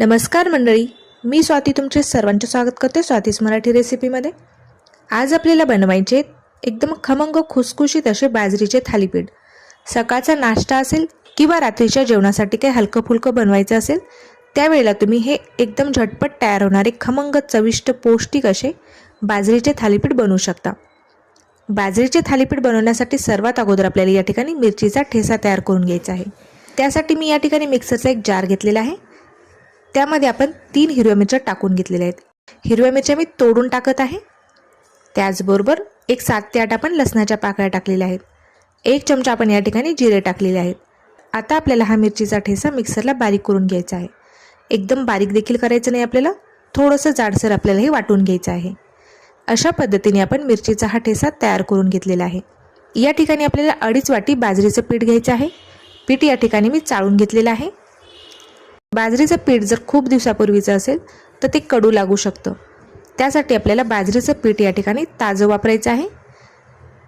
नमस्कार मंडळी मी स्वाती तुमचे सर्वांचे स्वागत करते स्वातीस मराठी रेसिपीमध्ये. आज आपल्याला बनवायचे एकदम खमंग खुसखुशीत असे बाजरीचे थालीपीठ. सकाळचा नाश्ता असेल किंवा रात्रीच्या जेवणासाठी काही हलकं फुलकं बनवायचं असेल त्यावेळेला तुम्ही हे एकदम झटपट तयार होणारे खमंग चविष्ट पौष्टिक असे बाजरीचे थालीपीठ बनवू शकता. बाजरीचे थालीपीठ बनवण्यासाठी सर्वात अगोदर आपल्याला या ठिकाणी मिरचीचा ठेसा तयार करून घ्यायचा आहे. त्यासाठी मी या ठिकाणी मिक्सरचा एक जार घेतलेला आहे. त्यामध्ये आपण तीन हिरव्या मिरच्या टाकून घेतलेल्या आहेत. हिरव्या मिरच्या मी तोडून टाकत आहे. त्याचबरोबर एक सात ते आठ आपण लसणाच्या पाकळ्या टाकलेल्या आहेत. एक चमचा आपण या ठिकाणी जिरे टाकलेले आहेत. आता आपल्याला हा मिरचीचा ठेसा मिक्सरला बारीक करून घ्यायचा आहे. एकदम बारीक देखील करायचं नाही आपल्याला थोडंसं जाडसर आपल्याला हे वाटून घ्यायचं आहे. अशा पद्धतीने आपण मिरचीचा हा ठेसा तयार करून घेतलेला आहे. या ठिकाणी आपल्याला अडीच वाटी बाजरीचं पीठ घ्यायचं आहे. पीठ या ठिकाणी मी चाळून घेतलेलं आहे. बाजरीचं पीठ जर खूप दिवसापूर्वीचं असेल तर ते कडू लागू शकतं. त्यासाठी आपल्याला बाजरीचं पीठ या ठिकाणी ताजं वापरायचं आहे.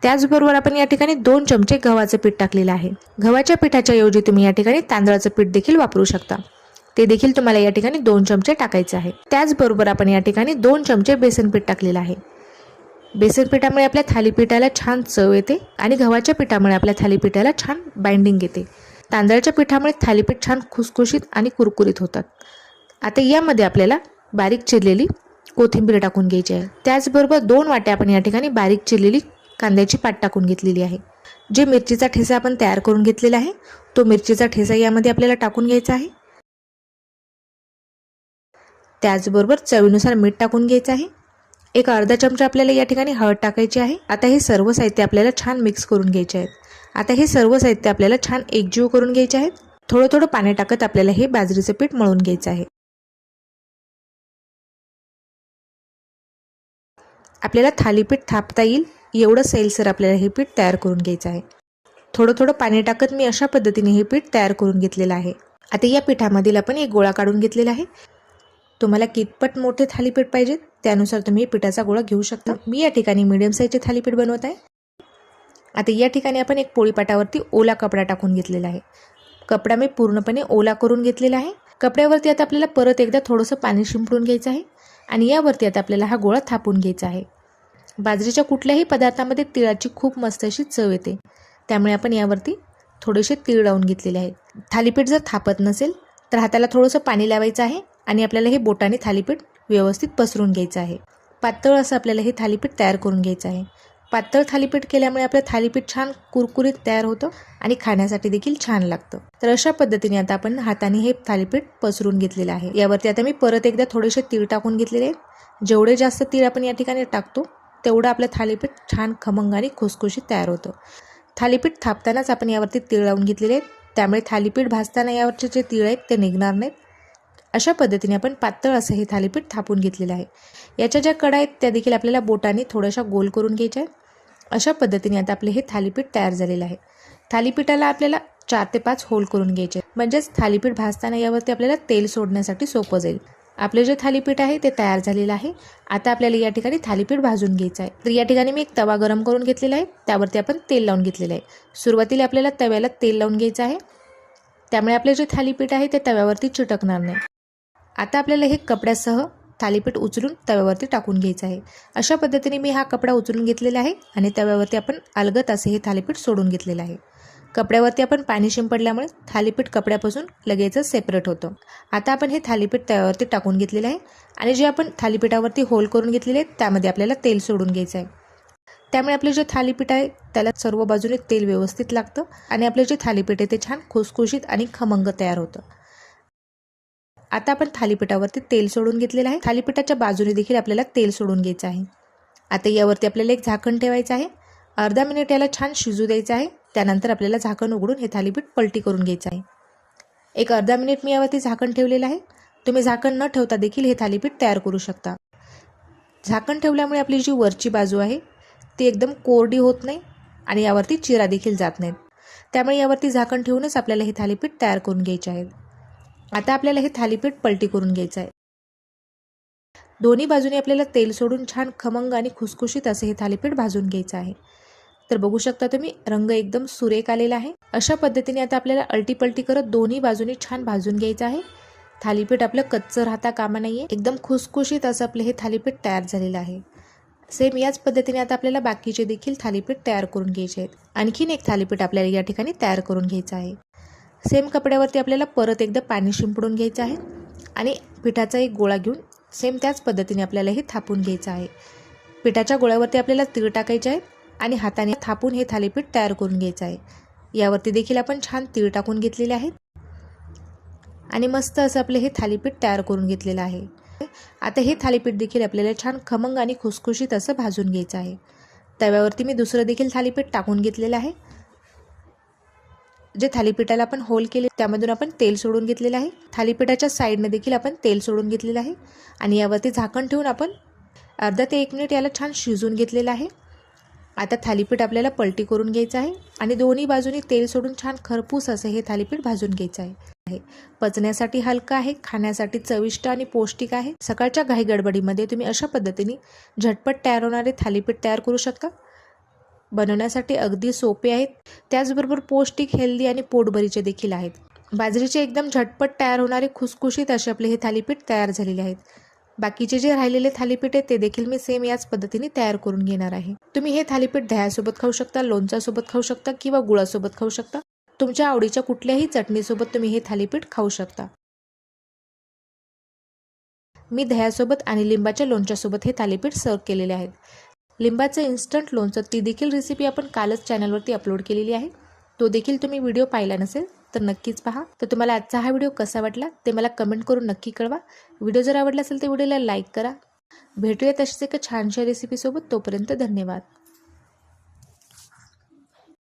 त्याचबरोबर आपण या ठिकाणी दोन चमचे गव्हाचं पीठ टाकलेलं आहे. गव्हाच्या पिठाच्या ऐवजी तुम्ही या ठिकाणी तांदळाचं पीठ देखील वापरू शकता. ते देखील तुम्हाला या ठिकाणी दोन चमचे टाकायचे आहे. त्याचबरोबर आपण या ठिकाणी दोन चमचे बेसन पीठ टाकलेलं आहे. बेसन पिठामुळे आपल्या थालीपीठाला छान चव येते आणि गव्हाच्या पिठामुळे आपल्या थालीपीठाला छान बाइंडिंग येते. तांदळाच्या पिठामुळे थालीपीठ छान खुसखुशीत आणि कुरकुरीत होतात. आता यामध्ये आपल्याला बारीक चिरलेली कोथिंबीर टाकून घ्यायची आहे. त्याचबरोबर दोन वाट्या आपण या ठिकाणी बारीक चिरलेली कांद्याची पात टाकून घेतलेली आहे. जे मिरचीचा ठेसा आपण तयार करून घेतलेला आहे तो मिरचीचा ठेसा यामध्ये आपल्याला टाकून घ्यायचा आहे. त्याचबरोबर चवीनुसार मीठ टाकून घ्यायचं आहे. एक अर्धा चमचा आपल्याला या ठिकाणी हळद टाकायची आहे. आता हे सर्व साहित्य आपल्याला छान मिक्स करून घ्यायचे आहेत. आता हे सर्व साहित्य आपल्याला छान एकजीव करून घ्यायचे आहेत. थोडं थोडं पाणी टाकत आपल्याला हे बाजरीचं पीठ मळून घ्यायचं आहे. आपल्याला थालीपीठ थापता येईल. एवढं सैलसर आपल्याला हे पीठ तयार करून घ्यायचं आहे. थोडं थोडं पाणी टाकत मी अशा पद्धतीने हे पीठ तयार करून घेतलेलं आहे. आता या पिठामधील आपण एक गोळा काढून घेतलेला आहे. तुम्हाला कितपट मोठे थालीपीठ पाहिजेत त्यानुसार तुम्ही पिठाचा गोळा घेऊ शकता. मी या ठिकाणी मिडियम साईजचे थालीपीठ बनवत आहे. आता या ठिकाणी आपण एक पोळीपाटावरती ओला कपडा टाकून घेतलेला आहे. कपडा मी पूर्णपणे ओला करून घेतलेला आहे. कपड्यावरती आता आपल्याला परत एकदा थोडंसं पाणी शिंपडून घ्यायचं आहे आणि यावरती आता आपल्याला हा गोळा थापून घ्यायचा आहे. बाजरीच्या कुठल्याही पदार्थामध्ये तिळाची खूप मस्त अशी चव येते. त्यामुळे आपण यावरती थोडेसे तीळ लावून घेतलेले आहेत. थालीपीठ जर थापत नसेल तर हाताला थोडंसं पाणी लावायचं आहे आणि आपल्याला हे बोटाने थालीपीठ व्यवस्थित पसरून घ्यायचं आहे. पातळ असं आपल्याला हे थालीपीठ तयार करून घ्यायचं आहे. पातळ थालीपीठ केल्यामुळे आपलं थालीपीठ छान कुरकुरीत तयार होतं आणि खाण्यासाठी देखील छान लागतं. तर अशा पद्धतीने आता आपण हाताने हे थालीपीठ पसरून घेतलेलं आहे. यावरती आता मी परत एकदा थोडेसे तीळ टाकून घेतलेले आहेत. जेवढे जास्त तीळ आपण या ठिकाणी टाकतो तेवढं आपलं थालीपीठ छान खमंग आणि खुसखुशीत तयार होतं. थालीपीठ थापतानाच आपण यावरती तीळ लावून घेतलेले आहेत. त्यामुळे थालीपीठ भाजताना यावरचे जे तीळ आहेत ते निघणार नाहीत. अशा पद्धतीने आपण पातळ असं हे थालीपीठ थापून घेतलेलं आहे. याच्या ज्या कडा आहेत त्या देखील आपल्याला बोटाने थोड्याशा गोल करून घ्यायच्या आहेत. अशा पद्धतीने आता आपले हे थालीपीठ तयार झालेलं आहे. थालीपीठाला आपल्याला चार ते पाच होल करून घ्यायचे म्हणजेच थालीपीठ भाजताना यावरती आपल्याला तेल सोडण्यासाठी सोपं जाईल. आपले जे थालीपीठ आहे ते तयार झालेलं आहे. आता आपल्याला या ठिकाणी थालीपीठ भाजून घ्यायचं आहे. तर या ठिकाणी मी एक तवा गरम करून घेतलेला आहे. त्यावरती आपण तेल लावून घेतलेलं आहे. सुरुवातीला आपल्याला तव्याला तेल लावून घ्यायचं आहे. त्यामुळे आपले जे थालीपीठ आहे ते तव्यावरती चिटकणार नाही. आता आपल्याला हे कपड्यासह थालीपीठ उचलून तव्यावरती टाकून घ्यायचं आहे. अशा पद्धतीने मी हा कपडा उचलून घेतलेला आहे आणि तव्यावरती आपण अलगत असे हे थालीपीठ सोडून घेतलेलं आहे. कपड्यावरती आपण पाणी शिंपडल्यामुळे थालीपीठ कपड्यापासून लगेचच सेपरेट होतं. आता आपण हे थालीपीठ तव्यावरती टाकून घेतलेलं आहे आणि जे आपण थालीपीठावरती होल करून घेतलेले आहेत त्यामध्ये आपल्याला तेल सोडून घ्यायचं आहे. त्यामुळे आपले जे थालीपीठ आहे त्याला सर्व बाजूने तेल व्यवस्थित लागतं आणि आपले जे थालीपीठ आहे ते छान खुसखुशीत आणि खमंग तयार होतं. आता आपण थालीपीठावरती तेल सोडून घेतलेलं आहे. थालीपीठाच्या बाजूने देखील आपल्याला तेल सोडून घ्यायचं आहे. आता यावरती आपल्याला एक झाकण ठेवायचं आहे. अर्धा मिनिट याला छान शिजू द्यायचं आहे. त्यानंतर आपल्याला झाकण उघडून हे थालीपीठ पलटी करून घ्यायचं आहे. एक अर्धा मिनिट मी यावरती झाकण ठेवलेलं आहे. तुम्ही झाकण न ठेवता देखील हे थालीपीठ तयार करू शकता. झाकण ठेवल्यामुळे आपली जी वरची बाजू आहे ती एकदम कोरडी होत नाही आणि यावरती चिरा देखील जात नाहीत. त्यामुळे यावरती झाकण ठेवूनच आपल्याला हे थालीपीठ तयार करून घ्यायचे आहे. आता आपल्याला हे थालीपीठ पलटी करून घ्यायचं आहे. दोन्ही बाजूने आपल्याला तेल सोडून छान खमंग आणि खुसखुशीत असे हे थालीपीठ भाजून घ्यायचं आहे. तर बघू शकता तुम्ही रंग एकदम सुरेख आलेला आहे. अशा पद्धतीने आता आपल्याला अल्टीपलटी करत दोन्ही बाजूने छान भाजून घ्यायचं आहे. थालीपीठ आपलं कच्चं राहता कामा नाही आहे एकदम खुसखुशीत असं आपलं हे थालीपीठ तयार झालेलं आहे. सेम याच पद्धतीने आता आपल्याला बाकीचे देखील थालीपीठ तयार करून घ्यायचे आहेत. आणखीन एक थालीपीठ आपल्याला या ठिकाणी तयार करून घ्यायचं आहे. सेम कपड्यावरती आपल्याला परत एकदा पाणी शिंपडून घ्यायचं आहे आणि पिठाचा एक गोळा घेऊन सेम त्याच पद्धतीने आपल्याला हे थापून घ्यायचं आहे. पिठाच्या गोळ्यावरती आपल्याला तीळ टाकायचे आहे आणि हाताने थापून हे थालीपीठ तयार करून घ्यायचं आहे. यावरती देखील आपण छान तीळ टाकून घेतलेले आहेत. आणि मस्त असं आपले हे थालीपीठ तयार करून घेतलेलं आहे. आता हे थालीपीठ देखील आपल्याला छान खमंग आणि खुसखुशीत असं भाजून घ्यायचं आहे. तव्यावरती मी दुसरं देखील थालीपीठ टाकून घेतलेलं आहे. जे थालीपीठाला आपण होल केले त्यामधून आपण तेल सोडून घेतलेलं आहे. थालीपीठाच्या साईडने देखील आपण तेल सोडून घेतलेलं आहे. आणि यावरती झाकण ठेवून आपण अर्धा ते एक मिनिट याला छान शिजवून घेतलेलं आहे. आता थालीपीठ आपल्याला पलटी करून घ्यायचं आहे आणि दोन्ही बाजूनी तेल सोडून छान खरपूस असं हे थालीपीठ भाजून घ्यायचं आहे. पचण्यासाठी हलकं आहे खाण्यासाठी चविष्ट आणि पौष्टिक आहे. सकाळच्या घाई गडबडीमध्ये तुम्ही अशा पद्धतीने झटपट तयार होणारे थालीपीठ तयार करू शकता. बनवण्यासाठी अगदी सोपे आहेत. त्याचबरोबर पौष्टिक हेल्दी आणि पोटभरीचे देखील आहेत. बाजरीचे एकदम झटपट तयार होणारे खुसखुशीत असे आपले हे थालीपीठ तयार झालेले आहेत. बाकीचे जे राहिलेले थालीपीठ आहेत ते देखील मी सेम याच पद्धतीने तयार करून घेणार आहे. तुम्ही हे थालीपीठ दह्यासोबत खाऊ शकता लोणच्यासोबत खाऊ शकता किंवा गुळासोबत खाऊ शकता. तुमच्या आवडीच्या कुठल्याही चटणीसोबत तुम्ही हे थालीपीठ खाऊ शकता. मी दह्यासोबत आणि लिंबाच्या लोणच्यासोबत हे थालीपीठ सर्व केलेले आहेत. लिंबाचं इन्स्टंट लोणचं ती देखील रेसिपी आपण कालच चॅनलवरती अपलोड केलेली आहे. तो देखील तुम्ही व्हिडिओ पाहिला नसेल तर नक्कीच पहा. तर तुम्हाला आजचा हा व्हिडिओ कसा वाटला ते मला कमेंट करून नक्की कळवा. व्हिडिओ जर आवडला असेल तर व्हिडिओला लाईक करा. भेटूया तशीच एका छानशा रेसिपीसोबत तोपर्यंत धन्यवाद.